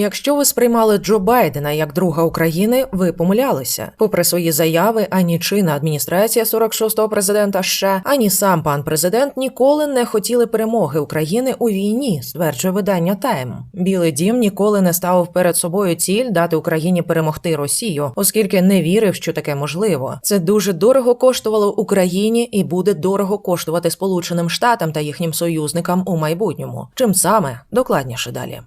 Якщо ви сприймали Джо Байдена як друга України, ви помилялися. Попри свої заяви, ані чинна адміністрація 46-го президента США, ані сам пан президент ніколи не хотіли перемоги України у війні, стверджує видання Тайм. Білий дім ніколи не ставив перед собою ціль дати Україні перемогти Росію, оскільки не вірив, що таке можливо. Це дуже дорого коштувало Україні і буде дорого коштувати Сполученим Штатам та їхнім союзникам у майбутньому. Чим саме докладніше далі.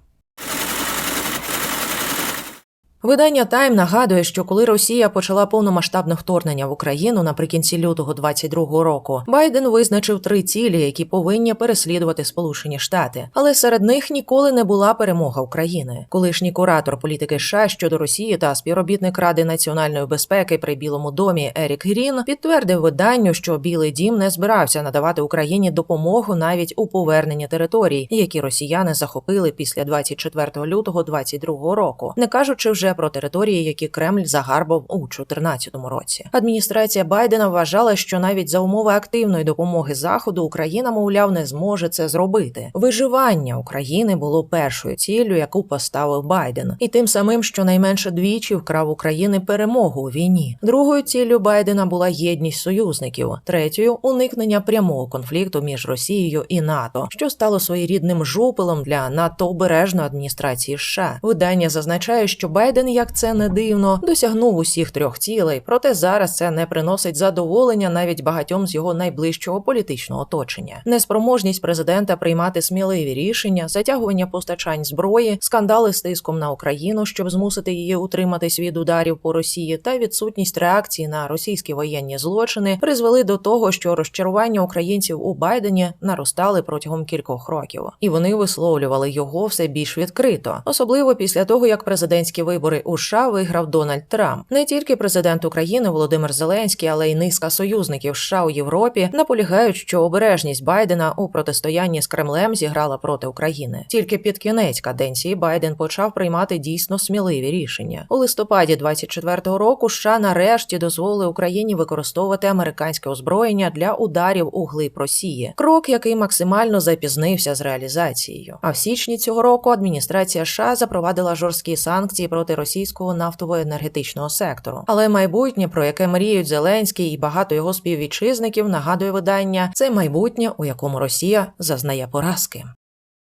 Видання Тайм нагадує, що коли Росія почала повномасштабне вторгнення в Україну наприкінці лютого 22-го року, Байден визначив три цілі, які повинні переслідувати Сполучені Штати. Але серед них ніколи не була перемога України. Колишній куратор політики США щодо Росії та співробітник Ради національної безпеки при Білому домі Ерік Грін підтвердив виданню, що Білий Дім не збирався надавати Україні допомогу навіть у поверненні територій, які росіяни захопили після 24 лютого 22 року, не кажучи вже про території, які Кремль загарбав у 2014 році. Адміністрація Байдена вважала, що навіть за умови активної допомоги Заходу Україна, мовляв, не зможе це зробити. Виживання України було першою ціллю, яку поставив Байден, і тим самим, щонайменше двічі вкрав України перемогу у війні. Другою ціллю Байдена була єдність союзників, третьою уникнення прямого конфлікту між Росією і НАТО, що стало своєрідним жупелом для надто обережної адміністрації США. Видання зазначає, що Байден, як це не дивно, досягнув усіх трьох цілей, проте зараз це не приносить задоволення навіть багатьом з його найближчого політичного оточення. Неспроможність президента приймати сміливі рішення, затягування постачань зброї, скандали з тиском на Україну, щоб змусити її утриматись від ударів по Росії, та відсутність реакції на російські воєнні злочини призвели до того, що розчарування українців у Байдені наростали протягом кількох років, і вони висловлювали його все більш відкрито, особливо після того, як президентські вибори у США виграв Дональд Трамп. Не тільки президент України Володимир Зеленський, але й низка союзників США у Європі наполягають, що обережність Байдена у протистоянні з Кремлем зіграла проти України. Тільки під кінець каденції Байден почав приймати дійсно сміливі рішення. У листопаді 24-го року США нарешті дозволили Україні використовувати американське озброєння для ударів у глиб Росії. Крок, який максимально запізнився з реалізацією. А в січні цього року адміністрація США запровадила жорсткі санкції проти російського нафтово-енергетичного сектору. Але майбутнє, про яке мріють Зеленський і багато його співвітчизників, нагадує видання, це майбутнє, у якому Росія зазнає поразки.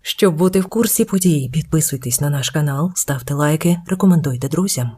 Щоб бути в курсі подій, підписуйтесь на наш канал, ставте лайки, рекомендуйте друзям.